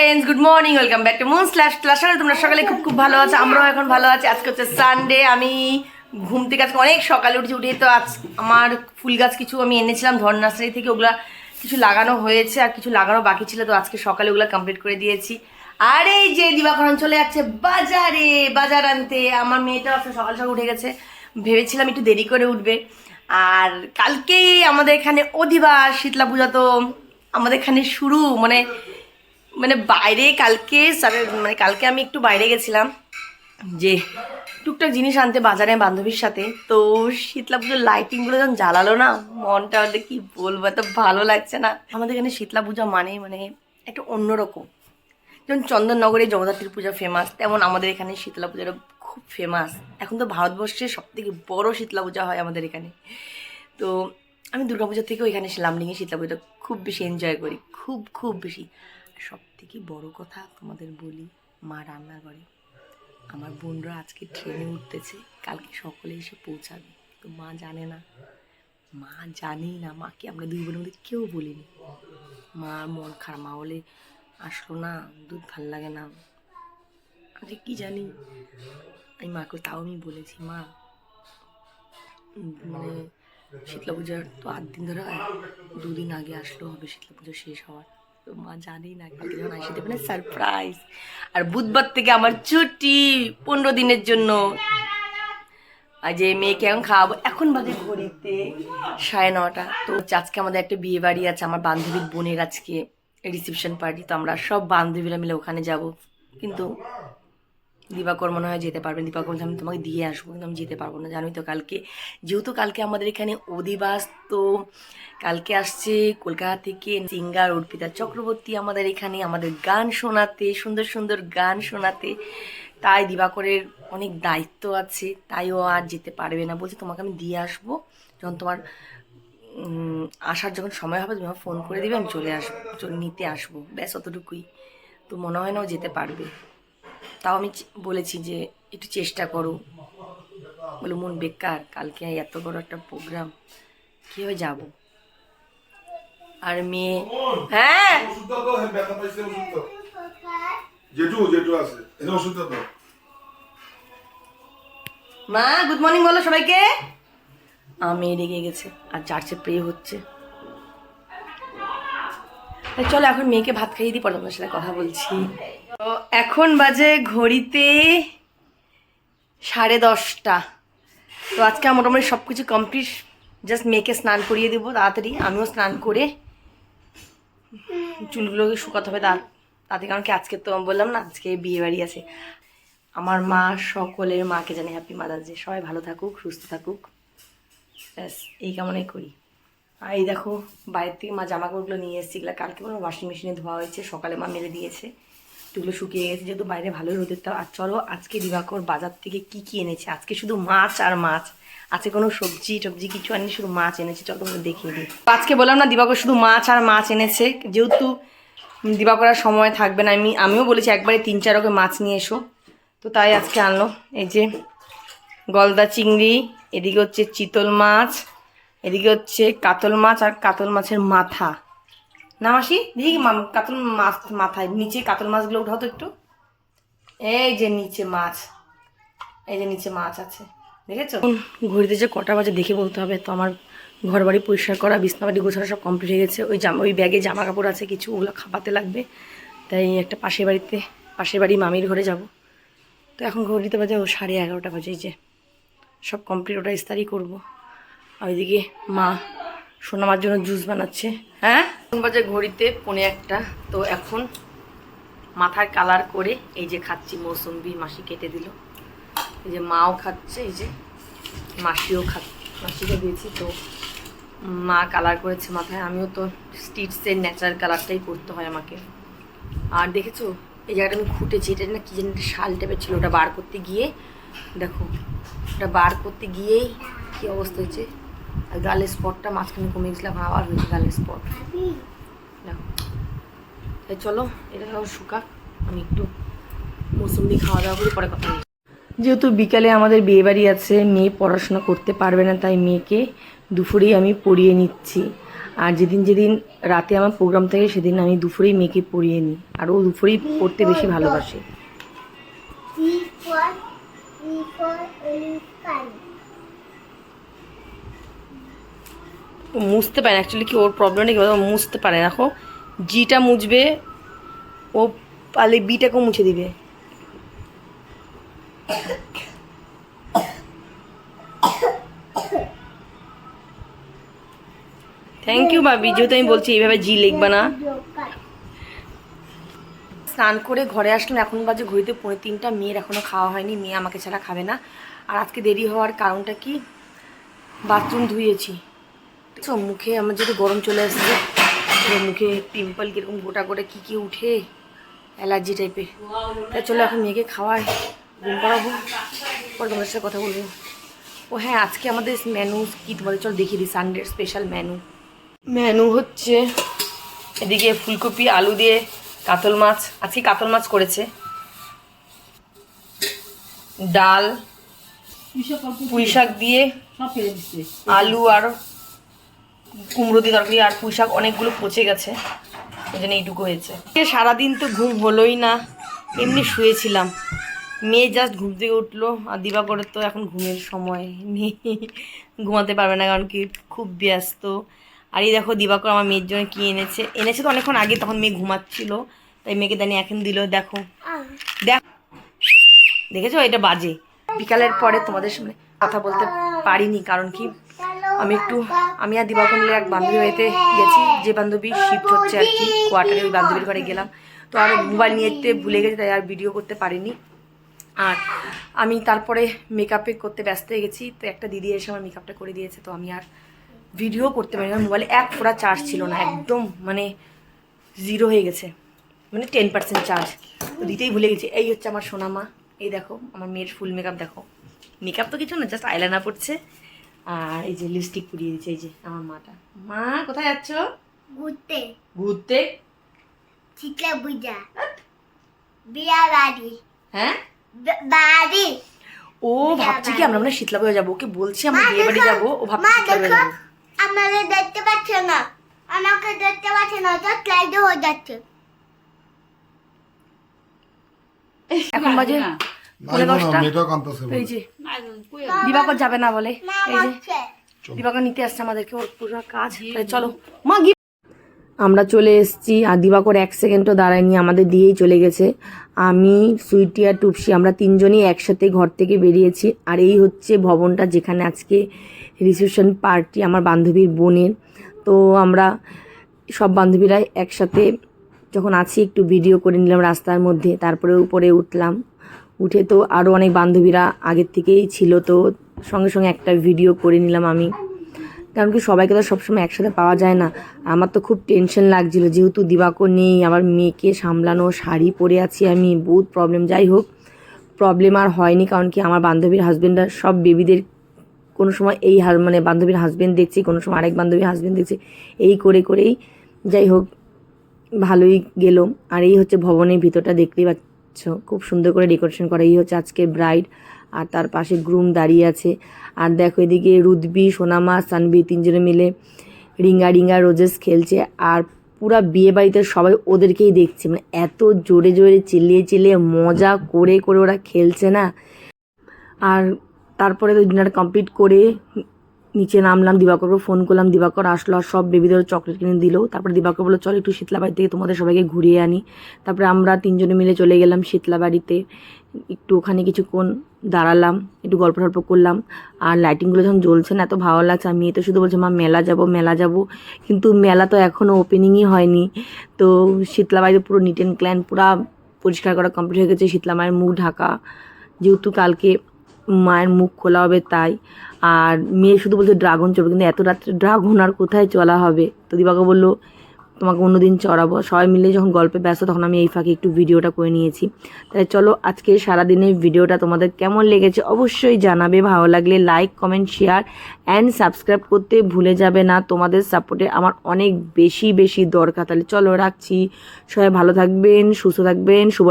Friends good morning welcome back to moon slash slash তোমরা সকালে খুব খুব ভালো আছো? আমরাও এখন ভালো আছি। আজকে হচ্ছে সানডে আমি ঘুম থেকে আজকে অনেক সকালে উঠেছি, উঠে তো আজ আমার ফুল গাছ কিছু আমি এনেছিলাম, ধর নার্সারি থেকে ওগুলা কিছু লাগানো হয়েছে, আর কিছু লাগানো বাকি ছিল, তো আজকে সকালে ওগুলো কমপ্লিট করে দিয়েছি। আর এই যে দিবাকরণ চলে যাচ্ছে বাজারে, বাজার আনতে। আমার মেয়েটা আজকে সকাল সকাল উঠে গেছে। ভেবেছিলাম একটু দেরি করে উঠবে। আর কালকেই আমাদের এখানে অধিবাস, শীতলা পূজা, তো আমাদের এখানে শুরু মানে মানে বাইরে কালকে স্যারের মানে কালকে আমি একটু বাইরে গেছিলাম যে টুকটাক জিনিস আনতে বাজারে বান্ধবীর সাথে, তো শীতলা পুজোর লাইটিংগুলো যখন জ্বালালো না, মনটা ওদের কি বলব, এত ভালো লাগছে না। আমাদের এখানে শীতলা পূজা মানে মানে একটা অন্যরকম। যেমন চন্দননগরে জগদ্ধাত্রী পূজা ফেমাস তেমন আমাদের এখানে শীতলা পূজাটা খুব ফেমাস এখন তো ভারতবর্ষের সব থেকে বড় শীতলা পূজা হয় আমাদের এখানে। তো আমি দুর্গাপূজার থেকেও এখানে লামডিংয়ে শীতলা পূজাটা খুব বেশি এনজয় করি, খুব খুব বেশি। সব থেকে বড় কথা তোমাদের বলি মা রান্না করে আমার বোনরা আজকে ট্রেনে উঠতেছে, কালকে সকলে এসে পৌঁছাবে। তো মা জানে না। মা জানেই না, মাকে আমরা দুই বোনের মধ্যে কেউ বলিনি। মা মন খারাপ, মা বলে, আসলো না, দুধ ভালো লাগে না। আমি কি জানি? আমি মাকে তাও আমি বলেছি, মা মানে শীতলা পূজার তো আট দিন ধরে দুদিন আগে আসলো হবে, শীতলা পুজো শেষ হওয়ার। তো মা জানেই না কালকে যখন আসি দেবে না সারপ্রাইজ আর বুধবার থেকে আমার ছুটি পনেরো দিনের জন্য। আর যে মেয়েকে এখন খাওয়াবো, এখন বাজে ঘড়িতে সাড়ে নটা। তো আজকে আমাদের একটা বিয়ে বাড়ি আছে, আমার বান্ধবীর বোনের আজকে রিসেপশন পার্টি তো আমরা সব বান্ধবীরা মিলে ওখানে যাব। কিন্তু দিবাকর মনে হয় যেতে পারবেন। দিবাকর বলছে, আমি তোমাকে দিয়ে আসব কিন্তু আমি যেতে পারব না জানোই তো কালকে। যেহেতু কালকে আমাদের এখানে অধিবাস তো কালকে আসছে কলকাতা থেকে সিঙ্গার অর্পিতা চক্রবর্তী আমাদের এখানে আমাদের গান শোনাতে সুন্দর সুন্দর গান শোনাতে। তাই দিবাকরের অনেক দায়িত্ব আছে তাই ও আর যেতে পারবে না। বলছে তোমাকে আমি দিয়ে আসব যখন তোমার আসার যখন সময় হবে তুমি আমাকে ফোন করে দিবে আমি চলে আসব নিতে আসব। ব্যাস অতটুকুই। তো মনে হয় না ও যেতে পারবে। তাও আমি বলেছি যে একটু চেষ্টা করো। বলে মন বেকার কালকে এত বড় একটা প্রোগ্রাম কীভাবে যাব? আর মেয়ে হ্যাঁ? জেঠু জেঠু আছে। ওষুধ দাও মা গুড মর্নিং বলো সবাইকে। আমি রেগে গেছে আর চার্চে প্রে হচ্ছে। চলো এখন মেয়েকে ভাত খাইয়ে দিই পরে সাথে কথা বলছি। তো এখন বাজে ঘড়িতে সাড়ে দশটা। তো আজকে মোটামুটি সব কিছু কমপ্লিট জাস্ট মেয়েকে স্নান করিয়ে দেবো তাড়াতাড়ি, আমিও স্নান করে চুলগুলোকে শুকাতে হবে তার তাতে কারণ কি আজকে তো বললাম না, আজকে বিয়ে বাড়ি আছে। আমার মা, সকলের মাকে জানে হ্যাপি মাদার্স যে, সবাই ভালো থাকুক, সুস্থ থাকুক। ব্যাস, এই কামনাই করি। আর এই দেখো বাইরের থেকে মা জামা কাপড়গুলো নিয়ে এসেছি। এগুলো কালকে কোনো ওয়াশিং মেশিনে ধোয়া হয়েছে, সকালে মা মেরে দিয়েছে। এগুলো শুকিয়ে গেছে, যেহেতু বাইরে ভালোই রোদের তাও আর চলো, আজকে দিবাকর বাজার থেকে কি কি এনেছে? আজকে শুধু মাছ আর মাছ। আজকে কোনো সবজি টবজি কিছু আনি শুধু মাছ এনেছে। চলো তোমাকে দেখিয়ে দিই। আজকে বললাম না, দিবাকর শুধু মাছ আর মাছ এনেছে। যেহেতু দিবাকর আর সময় থাকবে না, আমি আমিও বলেছি একবারে তিন চার রকম মাছ নিয়ে এসো। তো তাই আজকে আনলো। এই যে গলদা চিংড়ি, এদিকে হচ্ছে চিতল মাছ এদিকে হচ্ছে কাতল মাছ আর কাতল মাছের মাথা। না মাসি, দেখি কাতল মাছ মাথায়, নিচে কাতল মাছগুলো উঠাও তো একটু। এই যে নিচে মাছ, এই যে নিচে মাছ আছে, দেখেছ? ঘড়িতে যে কটা বাজে দেখে বলতে হবে, তো আমার ঘর বাড়ি পরিষ্কার করা বিছনা বাড়ি গোছানো সব কমপ্লিট হয়ে গেছে। ওই জামা ওই ব্যাগে জামা কাপড় আছে, কিছু ওগুলো খাপাতে লাগবে। তাই একটা পাশের বাড়িতে, পাশের বাড়ি মামির ঘরে যাব। তো এখন ঘড়িতে বাজে ও সাড়ে এগারোটা বাজে যে। সব কমপ্লিট ওটা ইস্তারি করব। ওইদিকে মা সোনামার জন্য জুস বানাচ্ছে হ্যাঁ? এখন বাজে ঘড়িতে পনে একটা, তো এখন মাথার কালার করে এই যে খাচ্ছি মৌসুম্বি মাসি কেটে দিল। এই যে মাও খাচ্ছে, এই যে মাসিও খা মাসিকে দিয়েছি, তো মা কালার করেছে মাথায়। আমিও তো স্টিটসের ন্যাচারাল কালারটাই করতে হয় আমাকে। আর দেখেছ, এই জায়গাটা আমি খুঁটেছি, এটা না কি যেন একটা শাল টাইপের ছিল, ওটা বার করতে গিয়ে, দেখো, ওটা বার করতে গিয়েই কি অবস্থা হয়েছে? গালের স্পটটা মাঝখানে কমে গেছিল এখন আবার হয়েছে গালের স্পট। দেখো তাই চলো এটা সব শুকাক আমি একটু মৌসুম্বি খাওয়া দাওয়া করি পরে কথা বলছি। যেহেতু বিকালে আমাদের বিয়ে বাড়ি আছে মেয়ে পড়াশোনা করতে পারবে না তাই মেয়েকে দুপুরেই আমি পড়িয়ে নিচ্ছি। আর যেদিন যেদিন রাতে আমার প্রোগ্রাম থাকে সেদিন আমি দুপুরেই মেয়েকে পড়িয়ে নিই। আর ও দুপুরেই পড়তে বেশি ভালোবাসে। মুছতে পারে না। অ্যাকচুয়ালি কি ওর প্রবলেম নেই ও মুছতে পারে দেখো জিটা মুছবে, ও পারলে বিটাকেও মুছে দিবে। থ্যাংক ইউ বাবি যেহেতু আমি বলছি, এইভাবে জি লিখবা না। স্নান করে ঘরে আসলাম, এখন বাজে ঘড়িতে পৌনে তিনটা। মেয়ের এখনও খাওয়া হয়নি, মেয়ে আমাকে ছাড়া খাবে না। আর আজকে দেরি হওয়ার কারণটা কি? বাথরুম ধুয়েছি। দেখছ? মুখে আমার যেহেতু গরম চলে আসছে তো মুখে পিম্পল কীরকম গোটা গোটা কী কী উঠে? অ্যালার্জি টাইপের তাই চলো এখন মেয়েকে খাওয়াই ঘুম করাবো পরে তোমাদের সাথে কথা বলব। ও হ্যাঁ আজকে আমাদের মেনু কি তোমাদের? চল দেখিয়ে দিই সানডের স্পেশাল মেনু মেনু হচ্ছে এদিকে ফুলকপি আলু দিয়ে কাতল মাছ। আজকে কাতল মাছ করেছে। ডাল পুঁই শাক দিয়ে আলু আর কুমড়ো দিয়ে তরকারি আর পুঁই শাক অনেকগুলো পচে গেছে ওই জন্য এইটুকু হয়েছে। সারাদিন তো ঘুম হলোই না, এমনি শুয়েছিলাম। মেয়ে জাস্ট ঘুম থেকে উঠল, আর দিবাকরের তো এখন ঘুমের সময় মেয়ে ঘুমাতে পারবে না কারণ কি খুব ব্যস্ত। আর এই দেখো দিবাকর আমার মেয়ের জন্য কি এনেছে এনেছে তো অনেকক্ষণ আগে, তখন মেয়ে ঘুমাচ্ছিল, তাই মেয়েকে দানি এখন দিল, দেখো. দেখ দেখেছ? এটা বাজে। বিকালের পরে তোমাদের সামনে কথা বলতে পারিনি, কারণ কি আমি একটু, আমি আর দিবাকর মিলে এক বান্ধবী বাড়িতে গেছি, যে বান্ধবী শিফট হচ্ছে আর কি কোয়ার্টারে ওই বান্ধবীর ঘরে গেলাম। তো আর মোবাইল নিয়ে ভুলে গেছি, তাই আর ভিডিও করতে পারিনি। আর আমি তারপরে মেকআপে করতে ব্যস্ত হয়ে গেছি, তো একটা দিদি এসে আমার মেকআপটা করে দিয়েছে, তো আমি আর ভিডিও করতে পারি না মোবাইলে এক ফোড়া চার্জ ছিল না, একদম মানে জিরো হয়ে গেছে মানে টেন পার্সেন্ট চার্জ তো দিতেই ভুলে গেছি। এই হচ্ছে আমার সোনামা, এই দেখো, আমার মেয়ের ফুল মেকআপ দেখো। মেকআপ তো কিছু না জাস্ট আইলাইনার পড়ছে আর এই যে লিপস্টিক পুড়িয়ে দিচ্ছে এই যে আমার মাটা। মা কোথায় যাচ্ছ? ঘুরতে। ঘুরতে? চিতলা বুঝা বিয়া বাড়ি হ্যাঁ? বাড়ি ও ভাবছি কি আমরা মানে শীতলা বয়ে যাব। ওকে বলছি আমরা বিয়ে বাড়ি যাব। ও ভাবছি মা শীতলা যাব। আমাদের দেখতে পাচ্ছে না। আমাকে দেখতে পাচ্ছে না তো স্লাইড হয়ে যাচ্ছে। এখন বাজে পৌনে দশটা। এই যে দিবাকর যাবে না বলে। এই যে দিবাকর নিতে আসছে আমাদেরকে ওর পুরো কাজ। চলো মা আমরা চলে এসেছি আর দিবাকর এক সেকেন্ডও দাঁড়ায়নি আমাদের দিয়েই চলে গেছে। আমি সুইটি আর টুপসি আমরা তিনজনই একসাথে ঘর থেকে বেরিয়েছি। আর এই হচ্ছে ভবনটা যেখানে আজকে রিসেপশন পার্টি আমার বান্ধবীর বোনের। তো আমরা সব বান্ধবীরাই একসাথে যখন আছি একটু ভিডিও করে নিলাম রাস্তার মধ্যে তারপরে উপরে উঠলাম। উঠে তো আরও অনেক বান্ধবীরা আগের থেকেই ছিল, তো সঙ্গে সঙ্গে একটা ভিডিও করে নিলাম আমি। কারণ কি সবাইকে তো সবসময় একসাথে পাওয়া যায় না। আমার তো খুব টেনশন লাগছিল, যেহেতু দিবাকর নেই, আমার মেয়েকে সামলানো, শাড়ি পরে আছি আমি, বহুত প্রবলেম যাই হোক। প্রবলেম আর হয়নি, কারণ কি আমার বান্ধবীর হাজবেন্ডরা সব বেবিদের কোনো সময় এই মানে বান্ধবীর হাজবেন্ড দেখছি, কোনো সময় আরেক বান্ধবীর হাজবেন্ড দেখছি, এই করে করেই, যাই হোক, ভালোই গেল। আর এই হচ্ছে ভবনের ভিতরটা দেখতেই পাচ্ছ। খুব সুন্দর করে ডেকোরেশন করা। এই হচ্ছে আজকের ব্রাইড আর তার পাশে গ্রুম দাঁড়িয়ে আছে। আর দেখো এদিকে রুদবি, সোনামা, সানবি তিনজনে মিলে রিঙ্গা রিঙ্গা রোজেস খেলছে। আর পুরা বিয়ে বাড়িতে সবাই ওদেরকেই দেখছে। মানে এত জোরে জোরে চিল্লিয়ে চিল্লিয়ে মজা করে করে ওরা খেলছে না। আর তারপরে তো ডিনার কমপ্লিট করে নিচে নামলাম, দিবাকরকে ফোন করলাম, দিবাকর আসলো আর সব বেবিদের চকলেট কিনে দিল। তারপরে দিবাকর বলল, চল একটু শীতলাবাড়ি থেকে তোমাদের সবাইকে ঘুরিয়ে আনি। তারপরে আমরা তিনজনে মিলে চলে গেলাম শীতলাবাড়িতে। একটু ওখানে কিছুক্ষণ দাঁড়ালাম, একটু গল্প টল্প করলাম। আর লাইটিংগুলো যখন জ্বলছে না, এত ভালো লাগছে। আমি তো শুধু বলছে, মা, মেলা যাব মেলা যাব। কিন্তু মেলা তো এখনও ওপেনিংই হয়নি। তো শীতলাবাড়িতে পুরো নিট অ্যান্ড ক্ল্যান পুরো পরিষ্কার করা কমপ্লিট হয়ে গেছে। শীতলা মায়ের মুখ ঢাকা। যেহেতু কালকে মায়ের মুখ খোলা হবে তাই। আর মেয়ে শুধু বলছে ড্রাগন চড়বে, কিন্তু এত রাত্রে ড্রাগন আর কোথায় চলা হবে? তো দিবাকে বলল, তোমাকে অন্যদিন চড়াবো। সবাই মিলে যখন গল্পে ব্যস্ত, তখন আমি এই ফাঁকে একটু ভিডিওটা করে নিয়েছি। তাই চলো আজকে সারাদিনের ভিডিওটা তোমাদের কেমন লেগেছে অবশ্যই জানাবে। ভালো লাগলে like comment share and subscribe করতে ভুলে যাবে না। তোমাদের সাপোর্টে আমার অনেক বেশি বেশি দরকার। তাহলে চলো, রাখছি। সবাই ভালো থাকবেন, সুস্থ থাকবেন, শুভ